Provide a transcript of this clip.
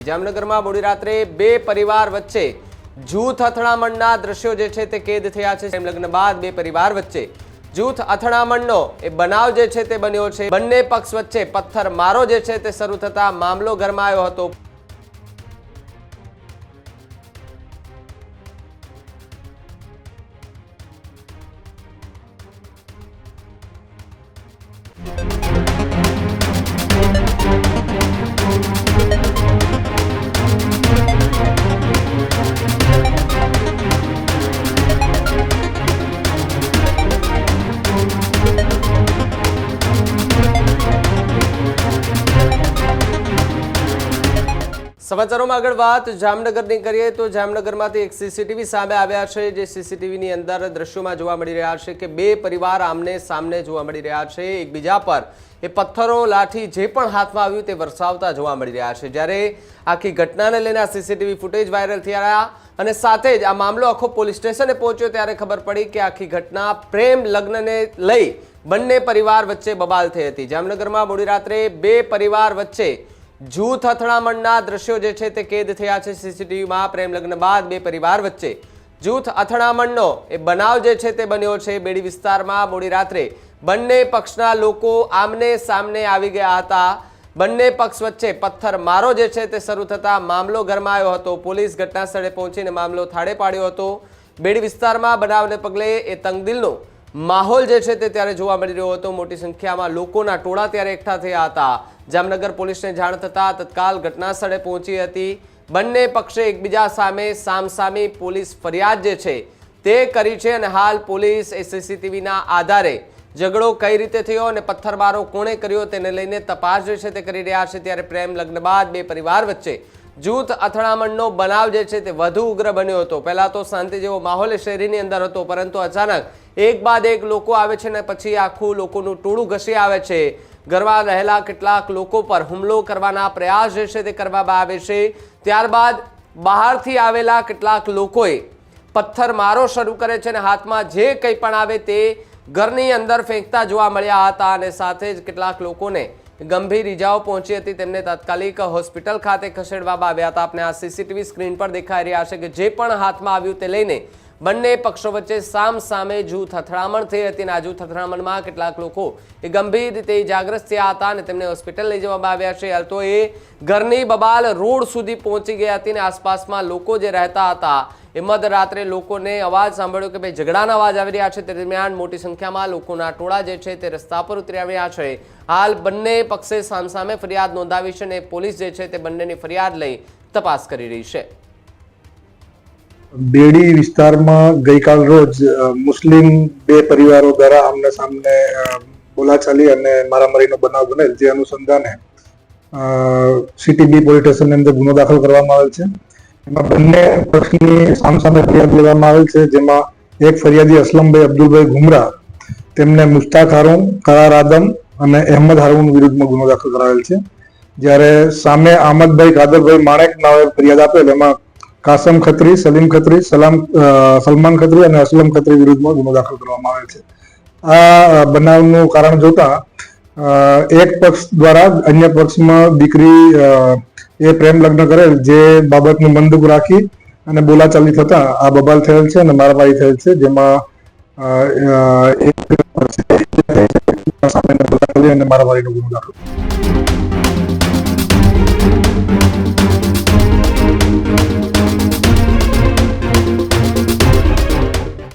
જામનગરમાં મોડી રાત્રે બે પરિવાર વચ્ચે જૂથ અથડામણના દ્રશ્યો જે છે તે કેદ થયા છે. લગ્ન બાદ બે પરિવાર વચ્ચે જૂથ અથડામણનો એ બનાવ જે છે તે બન્યો છે. બંને પક્ષ વચ્ચે પથ્થર મારો જે છે તે શરૂ થતા મામલો ગરમાયો હતો. સમાચારોમાં આગળ વાત. જામનગરની કરીએ તો જામનગરમાંથી એક સીસીટીવી સામે આવ્યા છે, જે સીસીટીવીની અંદર દ્રશ્યોમાં જોવા મળી રહ્યા છે કે બે પરિવાર આમને સામને જોવા મળી રહ્યા છે. એકબીજા પર એ પથ્થરો, લાઠી જે પણ હાથમાં આવ્યું તે વરસાવતા જોવા મળી રહ્યા છે. જ્યારે આખી ઘટનાને લઈને આ સીસીટીવી ફૂટેજ વાયરલ થયા અને સાથે જ આ મામલો આખો પોલીસ સ્ટેશને પહોંચ્યો ત્યારે ખબર પડી કે આખી ઘટના પ્રેમ લગ્નને લઈ બંને પરિવાર વચ્ચે બબાલ થઈ હતી. જામનગરમાં મોડી રાત્રે બે પરિવાર વચ્ચે જૂથ અથડામણના દ્રશ્યો જે છે તે કેદ થયા છે. સીસીટીવીમાં પ્રેમ લગ્ન બાદ બે પરિવાર વચ્ચે જૂથ અથડામણનો એ બનાવ જે છે તે બન્યો છે. બેડી વિસ્તારમાં મોડી રાત્રે બંને પક્ષના લોકો આમને સામને આવી ગયા હતા. બંને પક્ષ વચ્ચે પથ્થર મારો જે છે તે શરૂ થતા મામલો ગરમાયો હતો. પોલીસ ઘટના સ્થળે પહોંચીને મામલો થાળે પાડ્યો હતો. બેડી વિસ્તારમાં બનાવને પગલે એ તંગદિલનો માહોલ જે છે તે ત્યારે જોવા મળી રહ્યો હતો. મોટી સંખ્યામાં લોકોના ટોળા ત્યારે એકઠા થયા હતા. જામનગર પોલીસને જાણ થતાં તત્કાલ ઘટના સ્થળે પહોંચી હતી. બંને પક્ષે એકબીજા સામે સામસામી પોલીસ ફરિયાદ જે છે તે કરી છે અને હાલ પોલીસ એ સીસીટીવીના આધારે ઝઘડો કઈ રીતે થયો અને પથ્થરમારો કોણે કર્યો તેને લઈને તપાસ જે છે તે કરી રહ્યા છે. ત્યારે પ્રેમ લગ્ન બાદ બે પરિવાર વચ્ચે જૂથ અથડામણનો બનાવ જે છે તે વધુ ઉગ્ર બન્યો હતો. પહેલાં તો શાંતિ જેવો માહોલ શેરીની અંદર હતો, પરંતુ અચાનક એક બાદ એક લોકો આવે છે ને પછી આખું લોકોનું ટોળું ઘસી આવે છે. ઘરમાં રહેલા કેટલાક લોકો પર હુમલો કરવાના પ્રયાસ જે છે તે કરવામાં આવે છે. ત્યારબાદ બહારથી આવેલા કેટલાક લોકોએ પથ્થર મારો શરૂ કરે છે અને હાથમાં જે કંઈ પણ આવે તે ઘરની અંદર ફેંકતા જોવા મળ્યા હતા અને સાથે જ કેટલાક લોકોને ગંભીર ઇજાઓ પહોંચી હતી. તેમને તાત્કાલિક હોસ્પિટલ ખાતે ખસેડવામાં આવ્યા હતા. આપણે આ સીસીટીવી સ્ક્રીન પર દેખાઈ રહ્યા છે કે જે પણ હાથમાં આવ્યું તે લઈને બંને પક્ષો વચ્ચે સામ સામે જૂથ અથડામણ થઈ હતી અને આ જૂથ અથડામણમાં કેટલાક લોકો એ ગંભીર રીતે ઇજાગ્રસ્ત થયા હતા અને તેમને હોસ્પિટલ લઈ જવામાં આવ્યા છે. હાલ તો એ ઘરની બબાલ રોડ સુધી પહોંચી ગઈ હતી અને આસપાસમાં લોકો જે રહેતા હતા એ મધરાત્રે લોકોને અવાજ સાંભળ્યો કે ભાઈ ઝઘડાના અવાજ આવી રહ્યા છે. તે દરમિયાન મોટી સંખ્યામાં લોકોના ટોળા જે છે તે રસ્તા પર ઉતરી આવ્યા છે. હાલ બંને પક્ષે સામસામે ફરિયાદ નોંધાવી છે અને પોલીસ જે છે તે બંનેની ફરિયાદ લઈ તપાસ કરી રહી છે. બેડી વિસ્તારમાં ગઈકાલ રોજ મુસ્લિમ બે પરિવારો દ્વારા આમને સામને બોલાચાલી અને મારામારીનો બનાવ બનેલ, જે અનુસંધાને સીટીબી પોલીસ સ્ટેશનની અંદર ગુનો દાખલ કરવામાં આવેલ છે. એમાં બંને પક્ષની સામસામે ફરિયાદ લેવામાં આવેલ છે, જેમાં એક ફરિયાદી અસલમભાઈ અબ્દુલભાઈ ઘુમરા, તેમને મુસ્તાક હારૂન, કરાર આદમ અને અહેમદ હારૂન વિરુદ્ધમાં ગુનો દાખલ કરાવેલ છે. જ્યારે સામે આમદભાઈ કાદરભાઈ માણેક નાવે ફરિયાદ આપેલ, એમાં કાસમ ખત્રી, સલીમ ખત્રી, સલામ સલમાન ખત્રી અને અસલમ ખત્રી વિરુદ્ધમાં ગુનો દાખલ કરવામાં આવેલ છે. આ બનાવનું કારણ જોતા એક પક્ષ દ્વારા અન્ય પક્ષમાં દીકરી એ પ્રેમ લગ્ન કરેલ જે બાબતનું મન રાખી અને બોલાચાલી થતા આ બબાલ થયેલ છે અને મારામારી થયેલ છે, જેમાં એક સામે બોલાચાલી અને મારામારીનો ગુનો દાખલ.